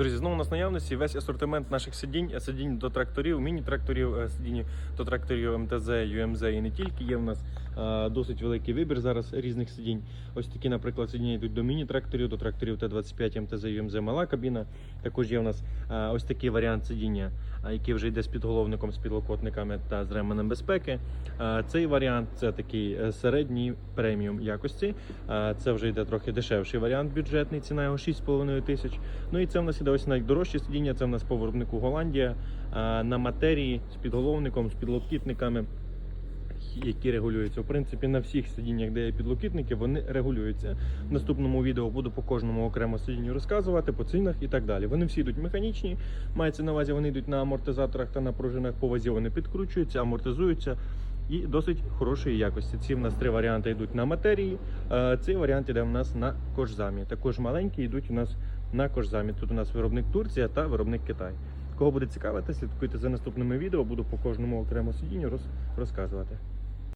Друзі, знову у нас наявності весь асортимент наших сидінь, е, сидінь до тракторів, міні-тракторів, е, сидінь до тракторів МТЗ, ЮМЗ і не тільки. Є в нас е, досить великий вибір зараз різних сидінь. Ось такі, наприклад, сидіння йдуть до міні-тракторів, до тракторів Т-25, МТЗ, ЮМЗ, мала кабіна. Також є в нас ось такий варіант сидіння, який вже йде з підголовником, з підлокотниками та з ременем безпеки. Цей варіант це такий середній преміум якості. Це вже йде трохи дешевший варіант бюджетний, ціна його 6,5 тисяч. Ну і це в нас іде ось найдорожче сидіння. Це в нас по виробнику Голландія е, на матерії з підголовником, з підлокітниками. Які регулюються. В принципі, на всіх сидіннях, де є підлокітники, вони регулюються. В наступному відео буду по кожному окремо сидінню розказувати, по цінах і так далі. Вони всі йдуть механічні, мається на увазі, вони йдуть на амортизаторах та на пружинах по вазі, вони підкручуються, амортизуються і досить хорошої якості. Ці в нас три варіанти йдуть на матерії. е, Цей варіант іде в нас на кожзамі. Також маленькі йдуть у нас на кожзамі. Тут у нас виробник Турція та виробник Китай. Кого буде цікавити, слідкуйте за наступними відео, буду по кожному окремо сидінню роз- розказувати.